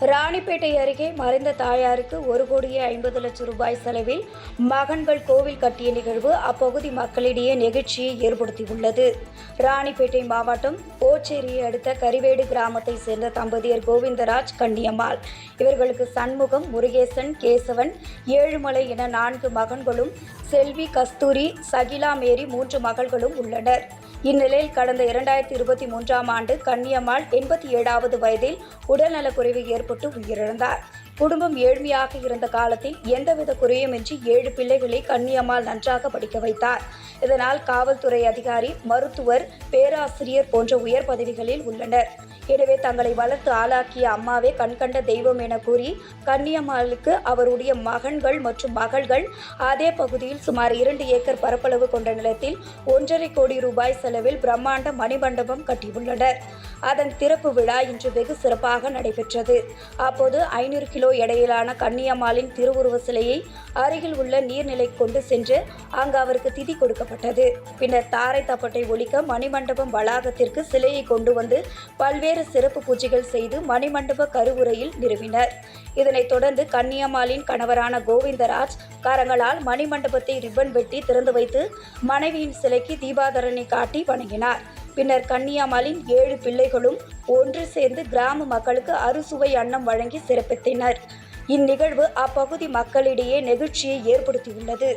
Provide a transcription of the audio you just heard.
ராணிப்பேட்டை அருகே மறைந்த தாயாருக்கு ஒரு கோடியே ஐம்பது லட்சம் ரூபாய் செலவில் மகன்கள் கோவில் கட்டிய நிகழ்வு அப்பகுதி மக்களிடையே நெகிழ்ச்சியை ஏற்படுத்தியுள்ளது. ராணிப்பேட்டை மாவட்டம் ஓச்சேரியை அடுத்த கரிவேடு கிராமத்தை சேர்ந்த தம்பதியர் கோவிந்தராஜ் கன்னியம்மாள். இவர்களுக்கு சண்முகம் முருகேசன் கேசவன் ஏழுமலை என நான்கு மகன்களும் செல்வி கஸ்தூரி சகிலா மேரி மூன்று மகள்களும் உள்ளனர். இந்நிலையில் கடந்த இரண்டாயிரத்தி இருபத்தி மூன்றாம் ஆண்டு கன்னியம்மாள் எண்பத்தி ஏழாவது வயதில் உடல்நலக்குறைவு ஏற்பட்டு உயிரிழந்தார். குடும்பம் ஏழ்மையாக இருந்த காலத்தில் எந்தவித குறையுமின்றி ஏழு பிள்ளைகளை கண்ணியம்மாள் நன்றாக படிக்க வைத்தார். இதனால் காவல்துறை அதிகாரி மருத்துவர் பேராசிரியர் போன்ற உயர் பதவிகளில் உள்ளனர். எனவே தங்களை வளர்த்து ஆளாக்கிய அம்மாவே கண்கண்ட தெய்வம் என கூறி கன்னியம்மாளுக்கு அவருடைய மகன்கள் மற்றும் மகள்கள் அதே பகுதியில் சுமார் இரண்டு ஏக்கர் பரப்பளவு கொண்ட நிலத்தில் ஒன்றரை கோடி ரூபாய் செலவில் பிரம்மாண்ட மணிமண்டபம் கட்டியுள்ளனர். அதன் திறப்பு விழா இன்று வெகு சிறப்பாக நடைபெற்றது. அப்போது ஐநூறு கிலோ எடையிலான கன்னியம்மாளின் திருவுருவ சிலையை அருகில் உள்ள நீர்நிலை கொண்டு சென்று அங்கு அவருக்கு திதி கொடுக்கப்பட்டது. பின்னர் தாரை தப்பட்டை ஒழிக்க மணிமண்டபம் வளாகத்திற்கு சிலையை கொண்டு வந்து பல்வேறு சிறப்பு பூஜைகள் செய்து மணிமண்டப கருவுரையில் நிறுவினர். இதனைத் தொடர்ந்து கன்னியம்மாளின் கணவரான கோவிந்தராஜ் கரங்களால் மணிமண்டபத்தை ரிப்பன் வெட்டி திறந்து வைத்து மனைவியின் சிலைக்கு தீபாதரனை காட்டி வணங்கினார். பின்னர் கன்னியாமாலின் ஏழு பிள்ளைகளும் ஒன்று சேர்ந்து கிராம மக்களுக்கு அறுசுவை அன்னம் வழங்கி சிறப்பித்தனர். இந்நிகழ்வு அப்பகுதி மக்களிடையே நெகிழ்ச்சியை ஏற்படுத்தியுள்ளது.